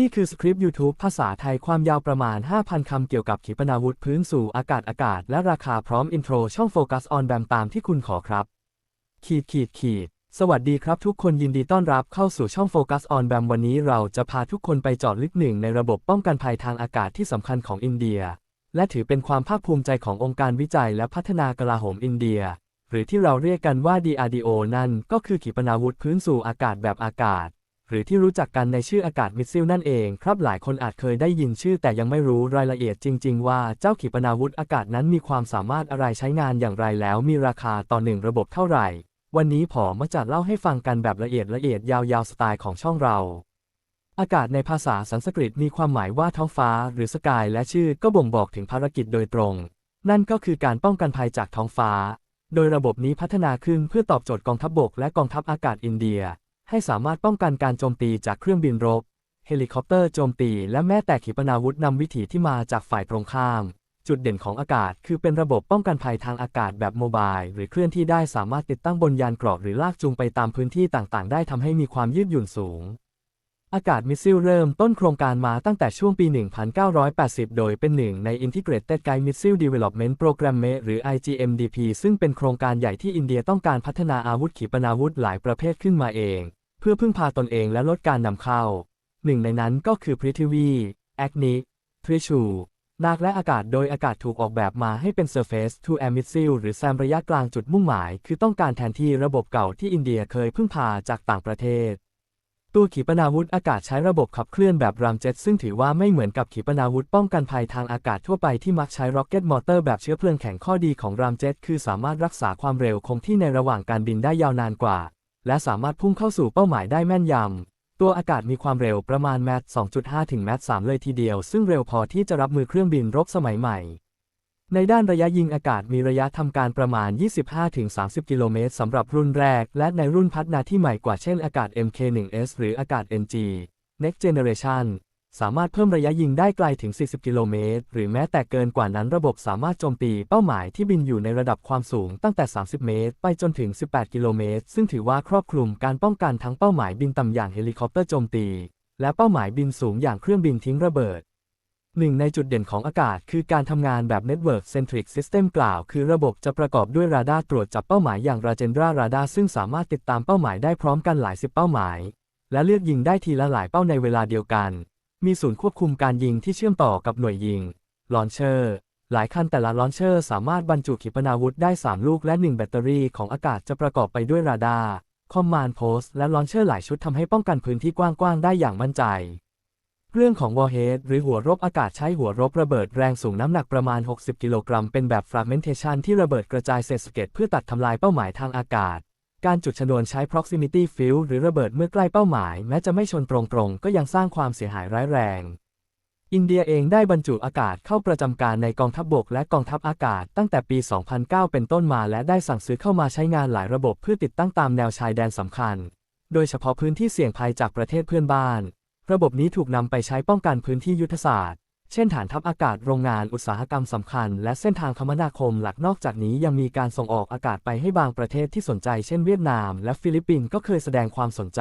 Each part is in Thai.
นี่คือสคริปต์ YouTube ภาษาไทยความยาวประมาณ 5,000 คำเกี่ยวกับขีปนาวุธพื้นสู่อากาศอากาศ และราคาพร้อมอินโทรช่องโฟกัสออนแบมตามที่คุณขอครับ ขีดขีดขีด สวัสดีครับทุกคนยินดีต้อนรับเข้าสู่ช่องโฟกัสออนแบมวันนี้เราจะพาทุกคนไปจอดลึกหนึ่งในระบบป้องกันภัยทางอากาศที่สำคัญของอินเดีย และถือเป็นความภาคภูมิใจขององค์การวิจัยและพัฒนากลาโหมอินเดีย หรือที่เราเรียกกันว่า DRDO นั่นก็คือขีปนาวุธพื้นสู่อากาศแบบอากาศ หรือที่รู้จักกันในชื่ออากาศมิสซิลนั่นเองครับหลายคนอาจเคยได้ยินชื่อแต่ยังไม่รู้รายละเอียดจริง ๆ ว่าเจ้าขีปนาวุธอากาศนั้นมีความสามารถอะไรใช้งานอย่างไรแล้วมีราคาต่อหนึ่งระบบเท่าไหร่ วันนี้ผอมาจัดเล่าให้ฟังกันแบบละเอียดละเอียดยาวๆสไตล์ของช่องเรา อากาศในภาษาสันสกฤตมีความหมายว่าท้องฟ้า หรือสกายและชื่อก็บ่งบอกถึงภารกิจโดยตรง นั่นก็คือการป้องกันภัยจากท้องฟ้า โดยระบบนี้พัฒนาขึ้นเพื่อตอบโจทย์กองทัพบบกและกองทัพอากาศอินเดีย ให้สามารถป้องกันการโจมตีจากเครื่องบินรบ เฮลิคอปเตอร์โจมตี และแม้แต่ขีปนาวุธนำวิถีที่มาจากฝ่ายตรงข้าม จุดเด่นของอากาศคือเป็นระบบป้องกันภัยทางอากาศแบบโมบายหรือเคลื่อนที่ได้สามารถติดตั้งบนยานเกราะหรือลากจูงไปตามพื้นที่ต่างๆ ได้ทำให้มีความยืดหยุ่นสูง อากาศมิสซิลเริ่มต้นโครงการมาตั้งแต่ช่วงปี 1980 โดยเป็นหนึ่งใน Integrated Guide Missile Development Program หรือ IGMDP ซึ่งเป็นโครงการใหญ่ที่อินเดียต้องการพัฒนาอาวุธขีปนาวุธหลายประเภทขึ้นมาเอง เพื่อพึ่งพาตนเองและลดการนำเข้า หนึ่งในนั้นก็คือพริทิวีแอคนิทริชูนาคและอากาศโดยอากาศถูกออกแบบมาให้เป็น Surface to Air Missile หรือแซมระยะกลางจุดมุ่งหมาย คือต้องการแทนที่ระบบเก่าที่อินเดียเคยพึ่งพาจากต่างประเทศ ตัวขีปนาวุธอากาศใช้ระบบขับเคลื่อนแบบรามเจ็ตซึ่งถือว่าไม่เหมือนกับขีปนาวุธป้องกันภัยทางอากาศทั่วไปที่มักใช้ร็อกเก็ตมอเตอร์แบบเชื้อเพลิงแข็งข้อดีของรามเจ็ตคือสามารถรักษาความเร็วคงที่ในระหว่างการบินได้ยาวนานกว่า และสามารถพุ่งเข้าสู่เป้าหมายได้แม่นยำ ตัวอากาศมีความเร็วประมาณแมตช์2.5 ถึงแมตช์3เลยทีเดียว ซึ่งเร็วพอที่จะรับมือเครื่องบินรบสมัยใหม่ ในด้านระยะยิงอากาศมีระยะทำการประมาณ 25-30 กิโลเมตรสำหรับรุ่นแรก และในรุ่นพัฒนาที่ใหม่กว่าเช่นอากาศ MK1S หรืออากาศ NG Next Generation สามารถเพิ่มระยะยิงได้ไกลถึง 40 กิโลเมตร หรือแม้แต่เกินกว่านั้นระบบสามารถโจมตีเป้าหมายที่บินอยู่ในระดับความสูงตั้งแต่ 30 เมตร ไปจนถึง 18 กิโลเมตร ซึ่งถือว่าครอบคลุมการป้องกันทั้งเป้าหมายบินต่ำอย่างเฮลิคอปเตอร์โจมตี และเป้าหมายบินสูงอย่างเครื่องบินทิ้งระเบิด หนึ่งในจุดเด่นของอากาศคือการทำงานแบบ Network Centric System กล่าว คือระบบจะประกอบด้วยราดาร์ตรวจจับเป้าหมายอย่าง Rajendra Radar ซึ่งสามารถติดตามเป้าหมายได้พร้อมกันหลายสิบเป้าหมาย และเลือกยิงได้ทีละหลายเป้าในเวลาเดียวกัน มีศูนย์ควบคุมการยิงที่เชื่อมต่อกับหน่วยยิงลอนเชอร์หลายคันแต่ละลอนเชอร์สามารถบรรจุขีปนาวุธได้ 3 ลูกและ 1 แบตเตอรี่ของอากาศจะประกอบไปด้วยราดาร์คอมมานด์โพสและลอนเชอร์หลายชุดทำให้ป้องกันพื้นที่กว้างๆได้อย่างมั่นใจ เรื่องของวอร์เฮดหรือหัวรบอากาศใช้หัวรบระเบิดแรงสูงน้ำหนักประมาณ 60 กิโลกรัม เป็นแบบ fragmentation ที่ระเบิดกระจายเศษสะเก็ดเพื่อตัดทำลายเป้าหมายทางอากาศ การจุดชนวนใช้ proximity field หรือระเบิดเมื่อใกล้เป้าหมาย แม้จะไม่ชนตรงๆ ก็ยังสร้างความเสียหายร้ายแรง อินเดียเองได้บรรจุอากาศเข้าประจำการในกองทัพบบกและกองทัพอากาศตั้งแต่ปี 2009 เป็นต้นมาและได้สั่งซื้อเข้ามาใช้งานหลายระบบเพื่อติดตั้งตามแนวชายแดนสำคัญ โดยเฉพาะพื้นที่เสี่ยงภัยจากประเทศเพื่อนบ้าน ระบบนี้ถูกนำไปใช้ป้องกันพื้นที่ยุทธศาสตร์ เช่นฐานทัพอากาศโรงงานอุตสาหกรรมสำคัญ และเส้นทางคมนาคมหลักนอกจากนี้ยังมีการส่งออกอากาศไปให้บางประเทศที่สนใจเช่นเวียดนาม และฟิลิปปินส์ก็เคยแสดงความสนใจ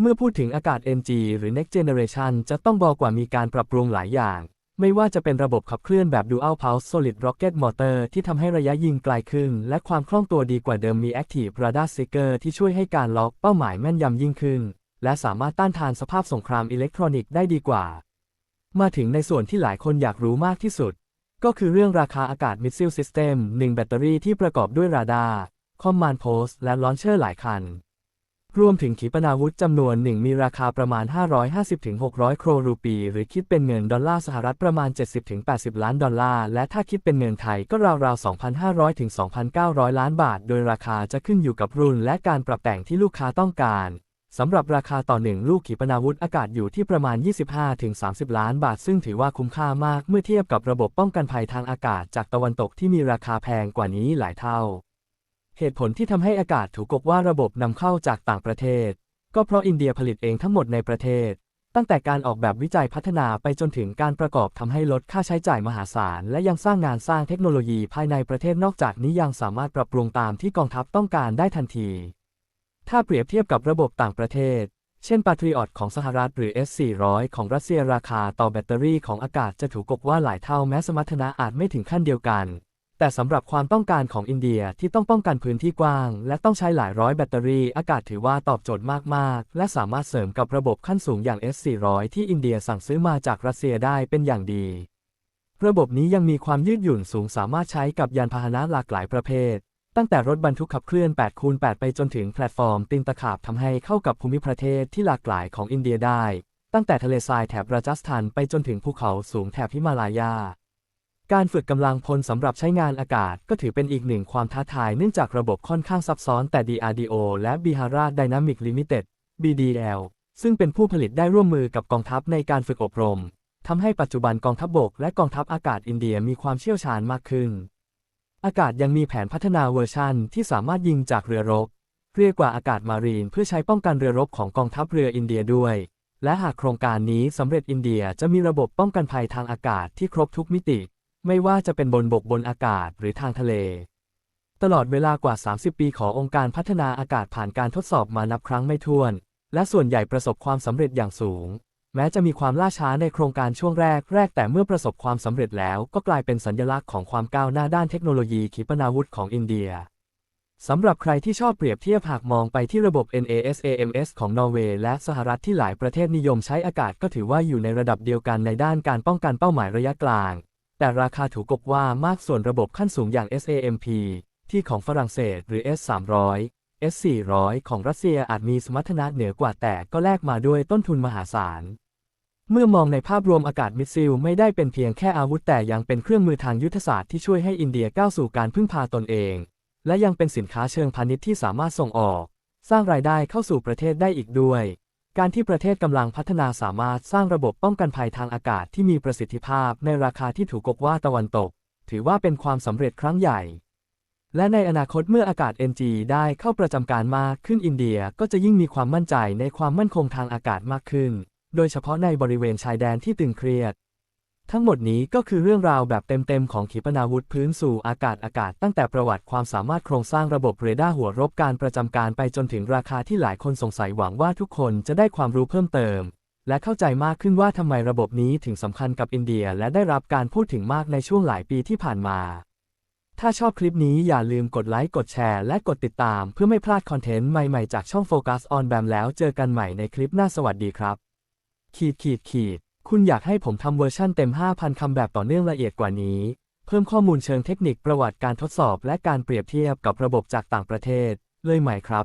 เมื่อพูดถึงอากาศ NG หรือ Next Generation จะต้องบอกว่ามีการปรับปรุงหลายอย่าง ไม่ว่าจะเป็นระบบขับเคลื่อนแบบ Dual Pulse Solid Rocket Motor ที่ทำให้ระยะยิงไกลขึ้น และความคล่องตัวดีกว่าเดิมมี Active Radar Seeker ที่ช่วยให้การล็อกเป้าหมายแม่นยำยิ่งขึ้น และสามารถต้านทานสภาพสงครามอิเล็กทรอนิกส์ได้ดีกว่า มาถึงในส่วนที่หลายคนอยากรู้มากที่สุด ก็คือเรื่องราคาอากาศ Missile System 1แบตเตอรี่ที่ประกอบด้วยราดาร์คอมมานด์โพสและลอนเชอร์หลายคัน รวมถึงขีปนาวุธจำนวนหนึ่งมีราคาประมาณ 550-600 โครรูปี หรือคิดเป็นเงินดอลลาร์สหรัฐประมาณ 70-80 ล้านดอลลาร์ และถ้าคิดเป็นเงินไทยก็ราวๆ 2,500-2,900 ล้านบาท โดยราคาจะขึ้นอยู่กับรุ่นและการปรับแต่งที่ลูกค้าต้องการ สำหรับราคาต่อหนึ่งลูกขีปนาวุธอากาศอยู่ที่ประมาณ 25-30 ล้านบาท ซึ่งถือว่าคุ้มค่ามากเมื่อเทียบกับระบบป้องกันภัยทางอากาศจากตะวันตกที่มีราคาแพงกว่านี้หลายเท่า เหตุผลที่ทำให้อากาศถูกกบว่าระบบนำเข้าจากต่างประเทศ ก็เพราะอินเดียผลิตเองทั้งหมดในประเทศ ตั้งแต่การออกแบบวิจัยพัฒนาไปจนถึงการประกอบทำให้ลดค่าใช้จ่ายมหาศาล และยังสร้างงานสร้างเทคโนโลยีภายในประเทศนอกจากนี้ยังสามารถปรับปรุงตามที่กองทัพต้องการได้ทันที ถ้าเปรียบเทียบกับระบบต่างประเทศ เช่น Patriot ของสหรัฐหรือ S400 ของรัสเซียราคาต่อแบตเตอรี่ของอากาศจะถูกกว่าหลายเท่าแม้สมรรถนะอาจไม่ถึงขั้นเดียวกัน แต่สำหรับความต้องการของอินเดียที่ต้องป้องกันพื้นที่กว้าง และต้องใช้หลายร้อยแบตเตอรี่อากาศถือว่าตอบโจทย์มาก ๆ และสามารถเสริมกับระบบขั้นสูงอย่าง S400 ที่อินเดียสั่งซื้อมาจากรัสเซียได้เป็นอย่างดี ระบบนี้ยังมีความยืดหยุ่นสูงสามารถใช้กับยานพาหนะหลากหลายประเภท ตั้งแต่รถบรรทุกขับเคลื่อน8คูณ8ไปจนถึงแพลตฟอร์มตีนตะขาบทำให้เข้ากับภูมิประเทศที่หลากหลายของอินเดียได้ ตั้งแต่ทะเลทรายแถบราจัสถานไปจนถึงภูเขาสูงแถบฮิมาลายา การฝึกกำลังพลสำหรับใช้งานอากาศก็ถือเป็นอีกหนึ่งความท้าทายเนื่องจากระบบค่อนข้างซับซ้อนแต่ DRDO และ Bihara Dynamic Limited BDL ซึ่งเป็นผู้ผลิตได้ร่วมมือกับกองทัพในการฝึกอบรมทำให้ปัจจุบันกองทัพบบกและกองทัพอากาศอินเดียมีความเชี่ยวชาญมากขึ้น อากาศยังมีแผนพัฒนาเวอร์ชันที่สามารถยิงจากเรือรบ เรียกว่าอากาศมารีนเพื่อใช้ป้องกันเรือรบของกองทัพเรืออินเดียด้วย และหากโครงการนี้สำเร็จอินเดียจะมีระบบป้องกันภัยทางอากาศที่ครบทุกมิติ ไม่ว่าจะเป็นบนบกบนอากาศหรือทางทะเล ตลอดเวลากว่า 30 ปีขององค์การพัฒนาอากาศผ่านการทดสอบมานับครั้งไม่ถ้วน และส่วนใหญ่ประสบความสำเร็จอย่างสูง แม้จะมีความล่าช้าในโครงการช่วงแรกแรกแต่เมื่อประสบความสำเร็จแล้วก็กลายเป็นสัญลักษณ์ของความก้าวหน้าด้านเทคโนโลยีขีปนาวุธของอินเดียสำหรับใครที่ชอบเปรียบเทียบหากมองไปที่ระบบ NASAMS ของนอร์เวย์และสหรัฐที่หลายประเทศนิยมใช้อากาศก็ถือว่าอยู่ในระดับเดียวกันในด้านการป้องกันเป้าหมายระยะกลาง แต่ราคาถูกกบว่ามากส่วนระบบขั้นสูงอย่าง SAMP ที่ของฝรั่งเศสหรือ S300 S400 ของรัสเซียอาจมีสมรรถนะเหนือกว่าแต่ก็แลกมาด้วยต้นทุนมหาศาล เมื่อมองในภาพรวมอากาศมิสซิลไม่ได้เป็นเพียงแค่อาวุธแต่ยังเป็นเครื่องมือทางยุทธศาสตร์ที่ช่วยให้อินเดียก้าวสู่การพึ่งพาตนเอง และยังเป็นสินค้าเชิงพาณิชย์ที่สามารถส่งออก สร้างรายได้เข้าสู่ประเทศได้อีกด้วย การที่ประเทศกำลังพัฒนาสามารถสร้างระบบป้องกันภัยทางอากาศที่มีประสิทธิภาพในราคาที่ถูกกบว่าตะวันตก ถือว่าเป็นความสำเร็จครั้งใหญ่ และในอนาคตเมื่ออากาศ NG ได้เข้าประจำการมากขึ้นอินเดียก็จะยิ่งมีความมั่นใจในความมั่นคงทางอากาศมากขึ้น โดยเฉพาะในบริเวณชายแดนที่ตึงเครียด ทั้งหมดนี้ก็คือเรื่องราวแบบเต็มๆ ของขีปนาวุธพื้นสู่อากาศอากาศ ตั้งแต่ประวัติความสามารถโครงสร้างระบบเรดาร์หัวรบการประจำการไปจนถึงราคาที่หลายคนสงสัยหวังว่าทุกคนจะได้ความรู้เพิ่มเติม และเข้าใจมากขึ้นว่าทำไมระบบนี้ถึงสำคัญกับอินเดียและได้รับการพูดถึงมากในช่วงหลายปีที่ผ่านมาถ้าชอบคลิปนี้อย่าลืมกดไลค์ กดแชร์ และกดติดตามเพื่อไม่พลาดคอนเทนต์ใหม่ ๆ จากช่อง Focus on BAM แล้วเจอกันใหม่ในคลิปหน้าสวัสดีครับ ขีดขีดขีด คุณอยากให้ผมทำเวอร์ชั่นเต็ม 5,000 คำแบบต่อเนื่องละเอียดกว่านี้ เพิ่มข้อมูลเชิงเทคนิคประวัติการทดสอบ และการเปรียบเทียบกับระบบจากต่างประเทศ เลยไหมครับ